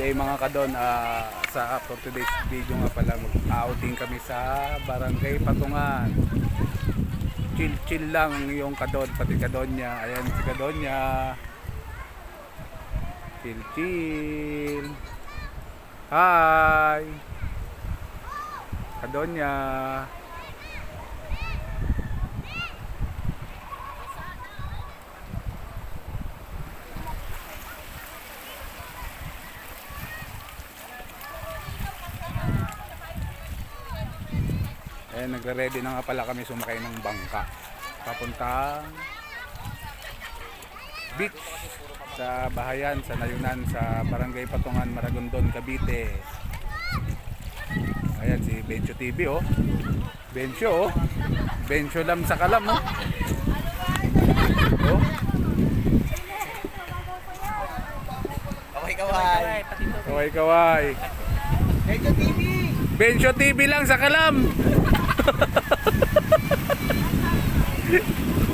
day mga kadon ah, sa for today's video nga pala mag-outing kami sa Barangay Patungan. Chill chill lang yung kadon pati kadon niya. Ayan si kadon niya. Chill chill. Hi. Kadon niya. Eh, nagre-ready na nga pala kami sumakay ng bangka. Papuntang beach sa Bahayan, sa Nayunan, sa Barangay Patungan, Maragondon, Cavite. Ayan si Bencho TV oh. Bencho oh. Bencho lang sa kalam oh. Oh, Okay, kaway. kaway kaway. Medyo TV. Bencho TV lang sa kalam.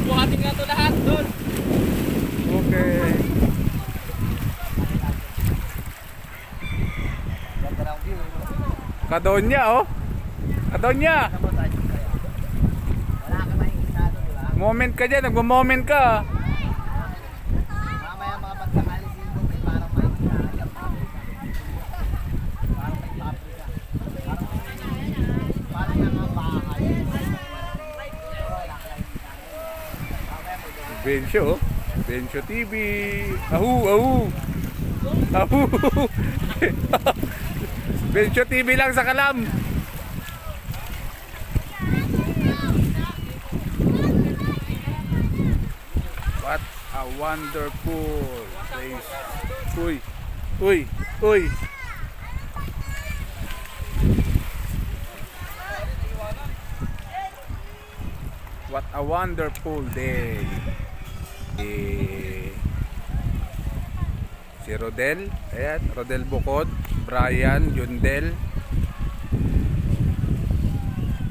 Buhatin nga to lahat doon. Okay. View. Kadonya oh. Kadonya. Wala ka makikita doon, di ba? Moment ka dyan, nagmo-moment ka. Bencho. Bencho TV. Ahu, ahu. Ahu. Bencho TV lang sa kalam. What a wonderful place. Uy, uy, uy. What a wonderful day. Eh, si Rodel, ayan, Rodel Bukod, Brian, Yundel,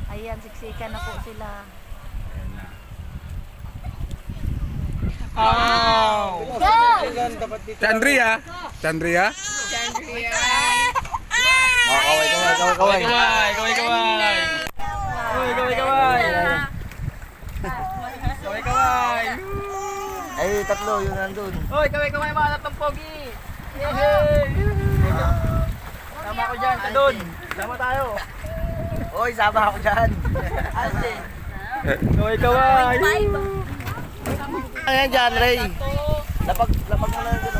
Ayan, siksikan na po sila. ayan na. Chandria, Chandria, Oh, kaway, kaway, kaway, kaway. Kaway, kaway, kaway. Kaway, kaway, kaway. Kaway, kaway. Ay, tatlo, yun nandun. Hoy, kaway, kaway, mahanap ng pogi. Yay! Tama ko dyan, kadun. Sama tayo. Oy, sama ako dyan. Kaway, kaway. Ayan dyan, Ray. Lapag, lapag mo na